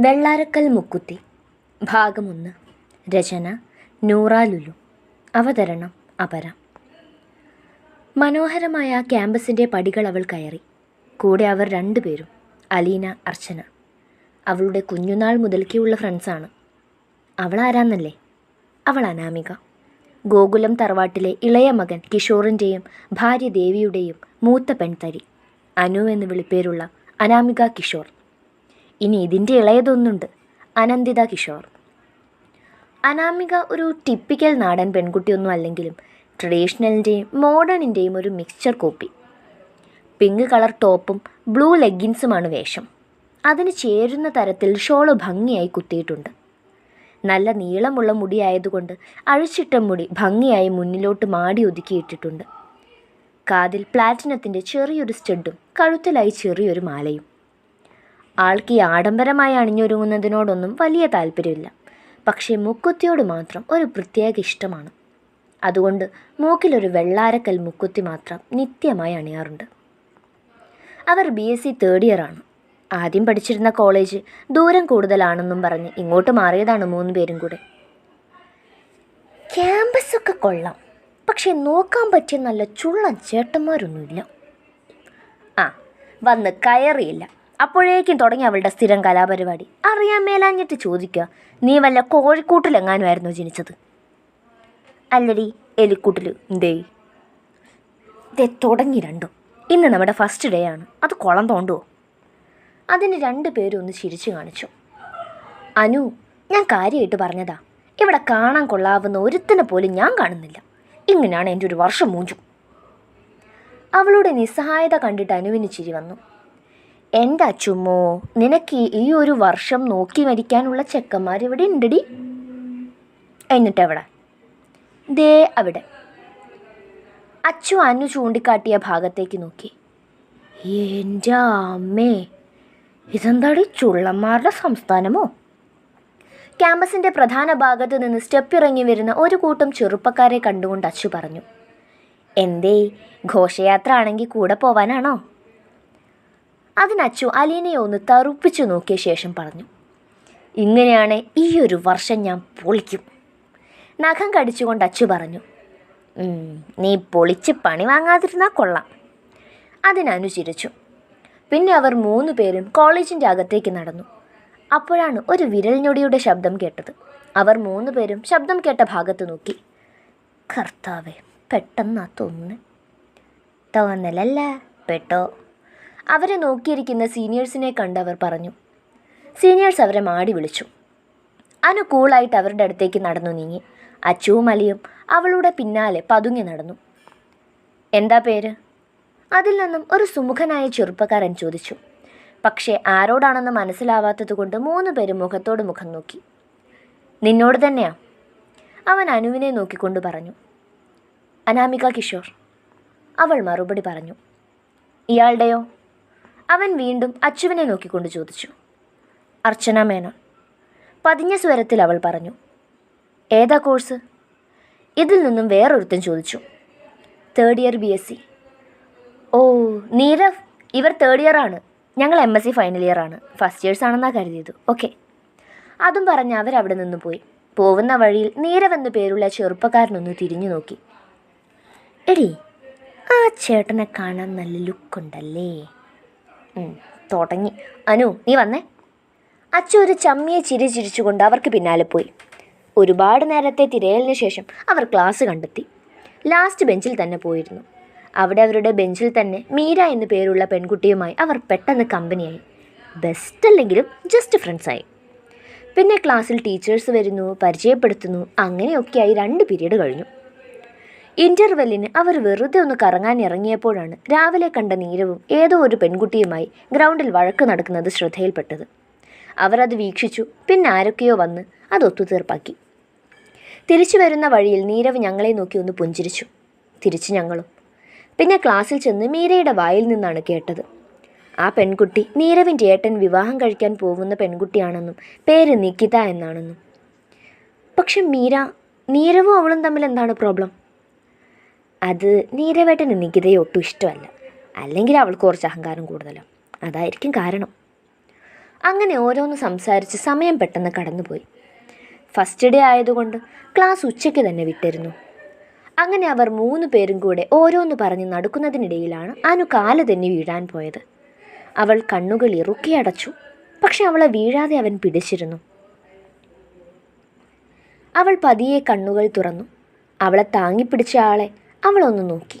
വെള്ളാരക്കൽ മുക്കുത്തി. ഭാഗമൊന്ന്. രചന. നൂറാലുലു അവതരണം. അപര. മനോഹരമായ ക്യാമ്പസിന്റെ പടികൾ അവൾ കയറി. കൂടെ അവർ രണ്ടുപേരും അലീന അർച്ചന. അവളുടെ കുഞ്ഞുനാൾ മുതൽക്കുള്ള ഫ്രണ്ട്സാണ് അവൾ ആരാന്നല്ലേ? അവൾ അനാമിക. ഗോകുലം തറവാട്ടിലെ ഇളയ മകൻ കിഷോറിന്റെയും ഭാര്യ ദേവിയുടെയും മൂത്ത പെൺതരി. അനു എന്ന് വിളിപ്പേരുള്ള അനാമിക കിഷോർ. ഇനി ഇതിന്റെ ഇളയതൊന്നുണ്ട്. അനന്തിത കിഷോർ. അനാമിക ഒരു ടിപ്പിക്കൽ നാടൻ പെൺകുട്ടിയൊന്നും അല്ലെങ്കിലും ട്രഡീഷണലിന്റെയും മോഡേണിന്റെയും ഒരു മിക്സ്ചർ കോപ്പി പിങ്ക് കളർ ടോപ്പും ബ്ലൂ ലെഗിൻസുമാണ് വേഷം. അതിന് ചേരുന്ന തരത്തിൽ ഷോൾ ഭംഗിയായി കുത്തിയിട്ടുണ്ട്. നല്ല നീളമുള്ള മുടിയായതുകൊണ്ട് അഴിച്ചിട്ട മുടി ഭംഗിയായി മുന്നിലോട്ട് മാടി ഒതുക്കിയിട്ടിട്ടുണ്ട് കാതിൽ പ്ലാറ്റിനത്തിന്റെ ചെറിയൊരു സ്റ്റഡും കഴുത്തിലായി ചെറിയൊരു മാലയും. ആൾക്ക് ഈ ആഡംബരമായി അണിഞ്ഞൊരുങ്ങുന്നതിനോടൊന്നും വലിയ താല്പര്യമില്ല. പക്ഷേ മുക്കുത്തിയോട് മാത്രം ഒരു പ്രത്യേക ഇഷ്ടമാണ്. അതുകൊണ്ട് മൂക്കിലൊരു വെള്ളാരക്കൽ മുക്കുത്തി മാത്രം നിത്യമായി അണിയാറുണ്ട്. അവർ B S C third year ആണ്. ആദ്യം പഠിച്ചിരുന്ന കോളേജ് ദൂരം കൂടുതലാണെന്നും പറഞ്ഞ് ഇങ്ങോട്ട് മാറിയതാണ് മൂന്ന് പേരും കൂടെ. ക്യാമ്പസൊക്കെ കൊള്ളാം. പക്ഷെ നോക്കാൻ പറ്റിയ നല്ല ചുള്ളൻ ചേട്ടന്മാരൊന്നുമില്ല. ആ വന്ന് കയറിയില്ല. അപ്പോഴേക്കും തുടങ്ങി അവളുടെ സ്ഥിരം കലാപരിപാടി. അറിയാൻ മേലാഞ്ഞിട്ട് ചോദിക്കുക നീ വല്ല കോഴിക്കൂട്ടിലെങ്ങാനുമായിരുന്നു ജനിച്ചത്? അല്ലടി എലിക്കൂട്ടിൽ എന്തേ ദേ തുടങ്ങി രണ്ടും. ഇന്ന് നമ്മുടെ ഫസ്റ്റ് ഡേ ആണ്. അത് കുളം തോണ്ടുവോ അതിന് രണ്ട് പേരും ഒന്ന് ചിരിച്ചു കാണിച്ചു. അനു ഞാൻ കാര്യമായിട്ട് പറഞ്ഞതാ. ഇവിടെ കാണാൻ കൊള്ളാവുന്ന ഒരുത്തിനെ പോലും ഞാൻ കാണുന്നില്ല. ഇങ്ങനെയാണ് എന്റെ ഒരു വർഷം മൂഞ്ചു അവളുടെ നിസ്സഹായത കണ്ടിട്ട് അനുവിന് ചിരി വന്നു. എന്റെ അച്ചുമ്മോ നിനക്ക് ഈ ഒരു വർഷം നോക്കി മരിക്കാനുള്ള ചെക്കന്മാർ ഇവിടെ ഉണ്ടടി. എന്നിട്ട് എവിടെ ദേ അവിടെ. അച്ചു അനു ചൂണ്ടിക്കാട്ടിയ ഭാഗത്തേക്ക് നോക്കി. എന്റെ അമ്മേ ഇതെന്താടി ചുള്ളന്മാരുടെ സംസ്ഥാനമോ? ക്യാമ്പസിന്റെ പ്രധാന ഭാഗത്ത് നിന്ന് സ്റ്റെപ്പ് ഇറങ്ങി വരുന്ന ഒരു കൂട്ടം ചെറുപ്പക്കാരെ കണ്ടുകൊണ്ട് അച്ചു പറഞ്ഞു. എന്തേ ഘോഷയാത്ര ആണെങ്കിൽ കൂടെ പോവാനാണോ? അതിനച്ചു അലീനയെ ഒന്ന് തറുപ്പിച്ചു നോക്കിയ ശേഷം പറഞ്ഞു ഇങ്ങനെയാണ് ഈ ഒരു വർഷം ഞാൻ പൊളിക്കും. നഖം കടിച്ചുകൊണ്ട് അച്ചു പറഞ്ഞു നീ പൊളിച്ച് പണി വാങ്ങാതിരുന്നാൽ കൊള്ളാം. അതിനു ചിരിച്ചു പിന്നെ അവർ മൂന്ന് പേരും കോളേജിന്റെ അകത്തേക്ക് നടന്നു. അപ്പോഴാണ് ഒരു വിരൽ ഞൊടിയുടെ ശബ്ദം കേട്ടത്. അവർ മൂന്ന് പേരും ശബ്ദം കേട്ട ഭാഗത്ത് നോക്കി കർത്താവേ പെട്ടെന്നാ തോന്നുന്നു. തോന്നലല്ല പെട്ടോ. അവരെ നോക്കിയിരിക്കുന്ന സീനിയേഴ്സിനെ കണ്ട് അവർ പറഞ്ഞു. സീനിയേഴ്സ് അവരെ മാടി വിളിച്ചു. അനു കൂളായിട്ട് അവരുടെ അടുത്തേക്ക് നടന്നു നീങ്ങി. അച്ചുവും അലിയും അവളുടെ പിന്നാലെ പതുങ്ങി നടന്നു. എന്താ പേര്? അതിൽ നിന്നും ഒരു സുമുഖനായ ചെറുപ്പക്കാരൻ ചോദിച്ചു. പക്ഷേ ആരോടാണെന്ന് മനസ്സിലാവാത്തതുകൊണ്ട് മൂന്ന് പേരും മുഖത്തോട് മുഖം നോക്കി. നിന്നോട് തന്നെയാ? അവൻ അനുവിനെ നോക്കിക്കൊണ്ട് പറഞ്ഞു. അനാമിക കിഷോർ അവൾ മറുപടി പറഞ്ഞു. ഇയാളുടെയോ? അവൻ വീണ്ടും അച്ചുവിനെ നോക്കിക്കൊണ്ട് ചോദിച്ചു. അർച്ചന മേനോൻ പതിഞ്ഞ സ്വരത്തിൽ അവൾ പറഞ്ഞു. ഏതാ കോഴ്സ്? ഇതിൽ നിന്നും വേറൊരുത്തൻ ചോദിച്ചു. Third year B S C. ഓ നീരവ് ഇവർ തേർഡ് ഇയർ ആണ്. ഞങ്ങൾ M S C final year ആണ്. ഫസ്റ്റ് ഇയേഴ്സ് ആണെന്നാണ് കരുതിയത്. ഓക്കെ. അതും പറഞ്ഞ് അവർ അവിടെ നിന്ന് പോയി. പോകുന്ന വഴിയിൽ നീരവ് എന്ന പേരുള്ള ചെറുപ്പക്കാരനൊന്ന് തിരിഞ്ഞു നോക്കി. എടി ആ ചേട്ടനെ കാണാൻ നല്ല ലുക്കുണ്ടല്ലേ? തുടങ്ങി. അനു നീ വന്നേ. അച്ഛ ഒരു ചമ്മിയെ ചിരി ചിരിച്ചുകൊണ്ട് അവർക്ക് പിന്നാലെ പോയി. ഒരുപാട് നേരത്തെ തിരയലിന് ശേഷം അവർ ക്ലാസ് കണ്ടെത്തി. ലാസ്റ്റ് ബെഞ്ചിൽ തന്നെ പോയിരുന്നു. അവിടെ അവരുടെ ബെഞ്ചിൽ തന്നെ മീര എന്നു പേരുള്ള പെൺകുട്ടിയുമായി അവർ പെട്ടെന്ന് കമ്പനിയായി. ബെസ്റ്റ് അല്ലെങ്കിലും ജസ്റ്റ് ഫ്രണ്ട്സായി പിന്നെ ക്ലാസ്സിൽ ടീച്ചേഴ്സ് വരുന്നു പരിചയപ്പെടുത്തുന്നു അങ്ങനെയൊക്കെയായി രണ്ട് പീരീഡ് കഴിഞ്ഞു. ഇന്റർവെല്ലിന് അവർ വെറുതെ ഒന്ന് കറങ്ങാൻ ഇറങ്ങിയപ്പോഴാണ് രാവിലെ കണ്ട നീരവും ഏതോ ഒരു പെൺകുട്ടിയുമായി ഗ്രൗണ്ടിൽ വഴക്ക് നടക്കുന്നത് ശ്രദ്ധയിൽപ്പെട്ടത്. അവർ അത് വീക്ഷിച്ചു പിന്നെ ആരൊക്കെയോ വന്ന് അത് ഒത്തുതീർപ്പാക്കി. തിരിച്ചു വരുന്ന വഴിയിൽ നീരവ് ഞങ്ങളെ നോക്കി ഒന്ന് പുഞ്ചിരിച്ചു. തിരിച്ചു ഞങ്ങളും. പിന്നെ ക്ലാസ്സിൽ ചെന്ന് മീരയുടെ വായിൽ നിന്നാണ് കേട്ടത്. ആ പെൺകുട്ടി നീരവിന്റെ ഏട്ടൻ വിവാഹം കഴിക്കാൻ പോകുന്ന പെൺകുട്ടിയാണെന്നും പേര് നിക്കിത എന്നാണെന്നും. പക്ഷെ മീര നീരവും അവളും തമ്മിൽ എന്താണ് പ്രോബ്ലം അത് നീരവേട്ടന് നികിതയെ ഒട്ടും ഇഷ്ടമല്ല. അല്ലെങ്കിൽ അവൾക്ക് കുറച്ച് അഹങ്കാരം കൂടുതലാണ് അതായിരിക്കും കാരണം. അങ്ങനെ ഓരോന്ന് സംസാരിച്ച് സമയം പെട്ടെന്ന് കടന്നുപോയി. ഫസ്റ്റ് ഡേ ആയതുകൊണ്ട് ക്ലാസ് ഉച്ചയ്ക്ക് തന്നെ വിട്ടിരുന്നു. അങ്ങനെ അവർ മൂന്ന് പേരും കൂടെ ഓരോന്ന് പറഞ്ഞ് നടക്കുന്നതിനിടയിലാണ് അനു കാല തന്നെ വീഴാൻ പോയത്. അവൾ കണ്ണുകൾ ഇറുക്കി അടച്ചു. പക്ഷെ അവളെ വീഴാതെ അവൻ പിടിച്ചിരുന്നു. അവൾ പതിയെ കണ്ണുകൾ തുറന്നു. അവളെ താങ്ങിപ്പിടിച്ച ആളെ അവളൊന്ന് നോക്കി.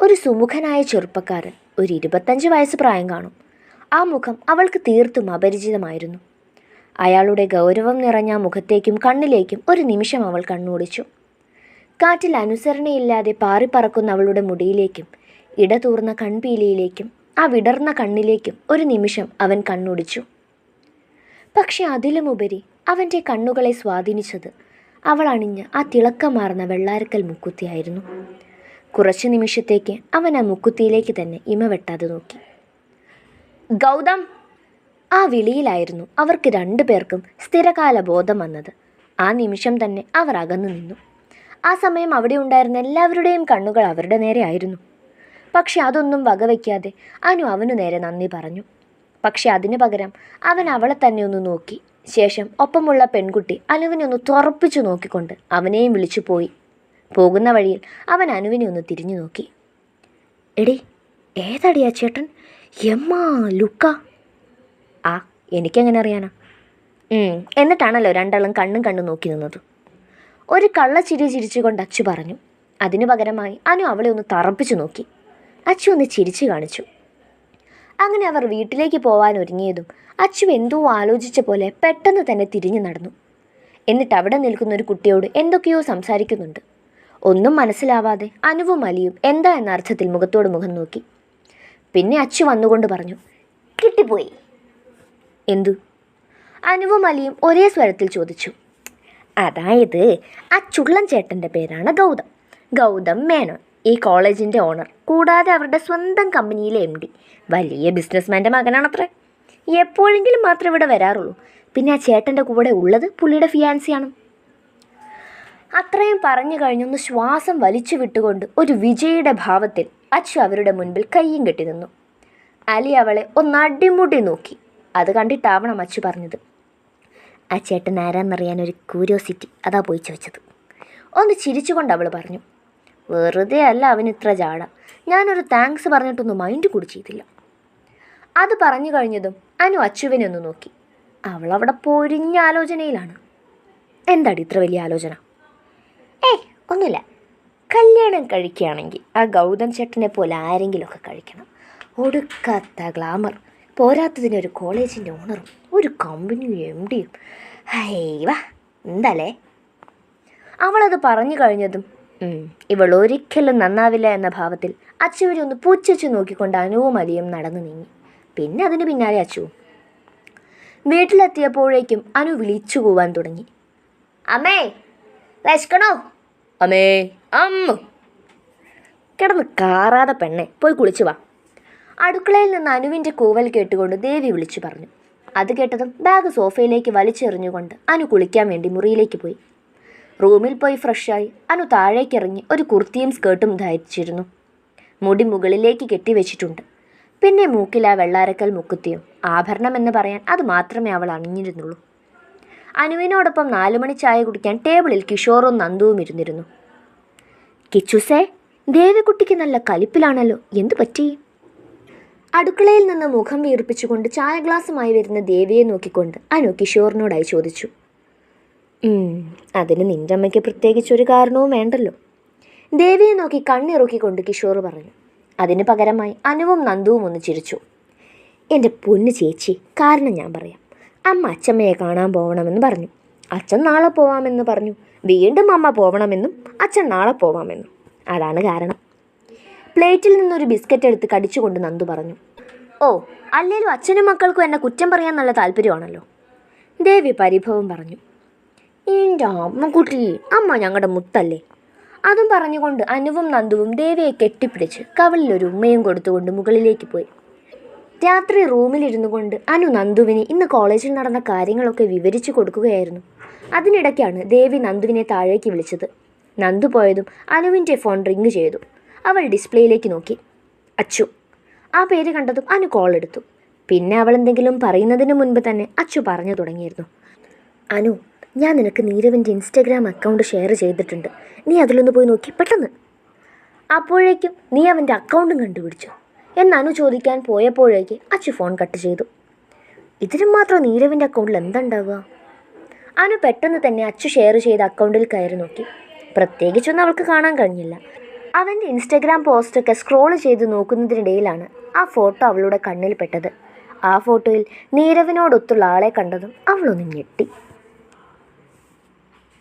ഒരു സുമുഖനായ ചെറുപ്പക്കാരൻ ഒരു ഇരുപത്തഞ്ച് വയസ്സ് പ്രായം കാണും. ആ മുഖം അവൾക്ക് തീർത്തും അപരിചിതമായിരുന്നു. അയാളുടെ ഗൗരവം നിറഞ്ഞ മുഖത്തേക്കും കണ്ണിലേക്കും ഒരു നിമിഷം അവൾ കണ്ണോടിച്ചു. കാറ്റിൽ അനുസരണയില്ലാതെ പാറിപ്പറക്കുന്ന അവളുടെ മുടിയിലേക്കും ഇടതൂർന്ന കൺപീലിയിലേക്കും ആ വിടർന്ന കണ്ണിലേക്കും ഒരു നിമിഷം അവൻ കണ്ണോടിച്ചു. പക്ഷെ അതിലുമുപരി അവന്റെ കണ്ണുകളെ സ്വാധീനിച്ചത് അവൾ അണിഞ്ഞ ആ തിളക്കമാർന്ന വെള്ളാരക്കൽ മുക്കുത്തിയായിരുന്നു. കുറച്ചു നിമിഷത്തേക്ക് അവൻ ആ മുക്കുത്തിയിലേക്ക് തന്നെ ഇമ വെട്ടാതെ നോക്കി. ഗൗതം! ആ വിളിയിലായിരുന്നു അവർക്ക് രണ്ടു പേർക്കും സ്ഥിരകാല ബോധം വന്നത്. ആ നിമിഷം തന്നെ അവർ അകന്നു നിന്നു. ആ സമയം അവിടെ ഉണ്ടായിരുന്ന എല്ലാവരുടെയും കണ്ണുകൾ അവരുടെ നേരെ ആയിരുന്നു. പക്ഷെ അതൊന്നും വകവയ്ക്കാതെ അനു അവനു നേരെ നന്ദി പറഞ്ഞു. പക്ഷെ അതിനു പകരം അവൻ അവളെ തന്നെ ഒന്ന് നോക്കി. ശേഷം ഒപ്പമുള്ള പെൺകുട്ടി അനുവിനെ ഒന്ന് തുറപ്പിച്ചു നോക്കിക്കൊണ്ട് അവനെയും വിളിച്ചു പോയി. പോകുന്ന വഴിയിൽ അവൻ അനുവിനെ ഒന്ന് തിരിഞ്ഞു നോക്കി. എടി ഏതടിയാ ചേട്ടൻ? എമ്മാ ലുക്ക. ആ എനിക്കെങ്ങനെ അറിയാനാ. എന്നിട്ടാണല്ലോ രണ്ടാളും കണ്ണും കണ്ണും നോക്കി നിന്നത്. ഒരു കള്ളച്ചിരി ചിരിച്ചുകൊണ്ട് അച്ചു പറഞ്ഞു. അതിനു പകരമായി അനു അവളെ ഒന്ന് തറപ്പിച്ചു നോക്കി. അച്ചു ഒന്ന് ചിരിച്ചു കാണിച്ചു. അങ്ങനെ അവർ വീട്ടിലേക്ക് പോവാൻ ഒരുങ്ങിയതും അച്ചു എന്തോ ആലോചിച്ച പോലെ പെട്ടെന്ന് തന്നെ തിരിഞ്ഞു നടന്നു. എന്നിട്ട് അവിടെ നിൽക്കുന്ന ഒരു കുട്ടിയോട് എന്തൊക്കെയോ സംസാരിക്കുന്നുണ്ട്. ഒന്നും മനസ്സിലാവാതെ അനുവും അലിയും എന്താ എന്ന അർത്ഥത്തിൽ മുഖത്തോട് മുഖം നോക്കി. പിന്നെ അച്ചു വന്നുകൊണ്ട് പറഞ്ഞു കിട്ടിപ്പോയി. എന്തു? അനുവും അലിയും ഒരേ സ്വരത്തിൽ ചോദിച്ചു അതായത് ആ ചുള്ളൻ ചേട്ടന്റെ പേരാണ് ഗൗതം. ഗൗതം മേനോൻ. ഈ കോളേജിന്റെ ഓണർ കൂടാതെ അവരുടെ സ്വന്തം കമ്പനിയിലെ എം ഡി. വലിയ ബിസിനസ്മാന്റെ മകനാണത്രേ. എപ്പോഴെങ്കിലും മാത്രമേ ഇവിടെ വരാറുള്ളൂ. പിന്നെ ആ ചേട്ടന്റെ കൂടെ ഉള്ളത് പുള്ളിയുടെ ഫിയാൻസിയാണ്. അത്രയും പറഞ്ഞു കഴിഞ്ഞൊന്ന് ശ്വാസം വലിച്ചു വിട്ടുകൊണ്ട് ഒരു വിജയിയുടെ ഭാവത്തിൽ അച്ചു അവരുടെ മുൻപിൽ കയ്യും കെട്ടി നിന്നു. അലി അവളെ ഒന്ന് അടിമുടി നോക്കി. അത് കണ്ടിട്ടാവണം അച്ചു പറഞ്ഞത്. ആ ചേട്ടൻ ആരാന്നറിയാൻ ഒരു ക്യൂരിയോസിറ്റി അതാ പോയി ചോദിച്ചത് ഒന്ന് ചിരിച്ചുകൊണ്ട് അവൾ പറഞ്ഞു വെറുതെ അല്ല അവനിത്ര ജാട. ഞാനൊരു താങ്ക്സ് പറഞ്ഞിട്ടൊന്നും മൈൻഡ് കൂടി ചെയ്തില്ല. അത് പറഞ്ഞു കഴിഞ്ഞതും അനു അച്ചുവിനെ ഒന്ന് നോക്കി. അവളവിടെ പൊരിഞ്ഞ ആലോചനയിലാണ്. എന്താടി ഇത്ര വലിയ ആലോചന? ഏയ് ഒന്നുമില്ല. കല്യാണം കഴിക്കുകയാണെങ്കിൽ ആ ഗൗതം ചേട്ടനെ പോലെ ആരെങ്കിലുമൊക്കെ കഴിക്കണം. ഒടുക്കാത്ത ഗ്ലാമർ പോരാത്തതിനൊരു കോളേജിന്റെ ഓണറും ഒരു കമ്പനി എം ഡിയും ഹൈവാ എന്താലേ? അവളത് പറഞ്ഞു കഴിഞ്ഞതും ഇവൾ ഒരിക്കലും നന്നാവില്ല എന്ന ഭാവത്തിൽ അച്ചുവിനെ ഒന്ന് പുച്ഛിച്ച് നോക്കിക്കൊണ്ട് അനുവും അലിയും നടന്നു നീങ്ങി. പിന്നെ അതിന് പിന്നാലെ അച്ചുവും വീട്ടിലെത്തിയപ്പോഴേക്കും അനു വിളിച്ചു പോവാൻ തുടങ്ങി. അമ്മേ വിശക്കണോ? അമ്മേ അമ്മ. കിടന്ന് കാറാതെ പെണ്ണെ പോയി കുളിച്ചു വാ. അടുക്കളയിൽ നിന്ന് അനുവിന്റെ കൂവൽ കേട്ടുകൊണ്ട് ദേവി വിളിച്ചു പറഞ്ഞു. അത് കേട്ടതും ബാഗ് സോഫയിലേക്ക് വലിച്ചെറിഞ്ഞുകൊണ്ട് അനു കുളിക്കാൻ വേണ്ടി മുറിയിലേക്ക് പോയി. റൂമിൽ പോയി ഫ്രഷായി. അനു താഴേക്കിറങ്ങി ഒരു കുർത്തിയും സ്കേർട്ടും ധരിച്ചിരുന്നു. മുടി മുകളിലേക്ക് കെട്ടിവെച്ചിട്ടുണ്ട് പിന്നെ മൂക്കിൽ ആ വെള്ളാരക്കൽ മുക്കുത്തിയും. ആഭരണം എന്ന് പറയാൻ അത് മാത്രമേ അവൾ അണിഞ്ഞിരുന്നുള്ളൂ. അനുവിനോടൊപ്പം നാലുമണി ചായ കുടിക്കാൻ ടേബിളിൽ കിഷോറും നന്ദുവും ഇരുന്നിരുന്നു. കിച്ചുസേ ദേവിക്കുട്ടിക്ക് നല്ല കലിപ്പിലാണല്ലോ. എന്തു പറ്റി? അടുക്കളയിൽ നിന്ന് മുഖം വീർപ്പിച്ചുകൊണ്ട് ചായ ഗ്ലാസ്സുമായി വരുന്ന ദേവിയെ നോക്കിക്കൊണ്ട് അനു കിഷോറിനോടായി ചോദിച്ചു. "ഉം, അതിന് നിന്റെ അമ്മയ്ക്ക് പ്രത്യേകിച്ചൊരു കാരണവും വേണ്ടല്ലോ. ദേവിയെ നോക്കി കണ്ണിറുക്കിക്കൊണ്ട് കിഷോർ പറഞ്ഞു. അതിന് പകരമായി അനുവും നന്ദുവും ഒന്ന് ചിരിച്ചു. എന്റെ പൊന്നു ചേച്ചി കാരണം ഞാൻ പറയാം. അമ്മ അച്ചമ്മയെ കാണാൻ പോകണമെന്ന് പറഞ്ഞു. അച്ഛൻ നാളെ പോവാമെന്ന് പറഞ്ഞു. വീണ്ടും അമ്മ പോകണമെന്നും അച്ഛൻ നാളെ പോവാമെന്നും. അതാണ് കാരണം. പ്ലേറ്റിൽ നിന്നൊരു ബിസ്ക്കറ്റ് എടുത്ത് കടിച്ചുകൊണ്ട് നന്ദു പറഞ്ഞു. ഓ അല്ലേലും അച്ഛനും മക്കൾക്കും എന്നെ കുറ്റം പറയാൻ നല്ല താല്പര്യമാണല്ലോ. ദേവി പരിഭവം പറഞ്ഞു. എന്റെ അമ്മക്കുട്ടി അമ്മ ഞങ്ങളുടെ മുത്തല്ലേ? അതും പറഞ്ഞുകൊണ്ട് അനുവും നന്ദുവും ദേവിയെ കെട്ടിപ്പിടിച്ച് കവളിലൊരു ഉമ്മയും കൊടുത്തുകൊണ്ട് മുകളിലേക്ക് പോയി. രാത്രി റൂമിലിരുന്നു കൊണ്ട് അനു നന്ദുവിനെ ഇന്ന് കോളേജിൽ നടന്ന കാര്യങ്ങളൊക്കെ വിവരിച്ചു കൊടുക്കുകയായിരുന്നു. അതിനിടയ്ക്കാണ് ദേവി നന്ദുവിനെ താഴേക്ക് വിളിച്ചത്. നന്ദു പോയതും അനുവിന്റെ ഫോൺ റിങ് ചെയ്തു. അവൾ ഡിസ്പ്ലേയിലേക്ക് നോക്കി. അച്ചു. ആ പേര് കണ്ടതും അനു കോൾ എടുത്തു. പിന്നെ അവൾ എന്തെങ്കിലും പറയുന്നതിന് മുൻപ് തന്നെ അച്ചു പറഞ്ഞു തുടങ്ങിയിരുന്നു. അനു ഞാൻ നിനക്ക് നീരവിന്റെ ഇൻസ്റ്റാഗ്രാം അക്കൗണ്ട് ഷെയർ ചെയ്തിട്ടുണ്ട്. നീ അതിലൊന്ന് പോയി നോക്കി പെട്ടെന്ന്. അപ്പോഴേക്കും നീ അവന്റെ അക്കൗണ്ടും കണ്ടുപിടിച്ചു. എന്ന് അനു ചോദിക്കാൻ പോയപ്പോഴേക്ക് അച്ചു ഫോൺ കട്ട് ചെയ്തു. ഇതിനും മാത്രം നീരവിന്റെ അക്കൗണ്ടിൽ എന്തുണ്ടാവുക? അനു പെട്ടെന്ന് തന്നെ അച്ചു ഷെയർ ചെയ്ത അക്കൗണ്ടിൽ കയറി നോക്കി. പ്രത്യേകിച്ചൊന്നും അവൾക്ക് കാണാൻ കഴിഞ്ഞില്ല. അവന്റെ ഇൻസ്റ്റഗ്രാം പോസ്റ്റൊക്കെ സ്ക്രോൾ ചെയ്ത് നോക്കുന്നതിനിടയിലാണ് ആ ഫോട്ടോ അവളുടെ കണ്ണിൽ പെട്ടത്. ആ ഫോട്ടോയിൽ നീരവിനോടൊത്തുള്ള ആളെ കണ്ടതും അവളൊന്ന് ഞെട്ടി.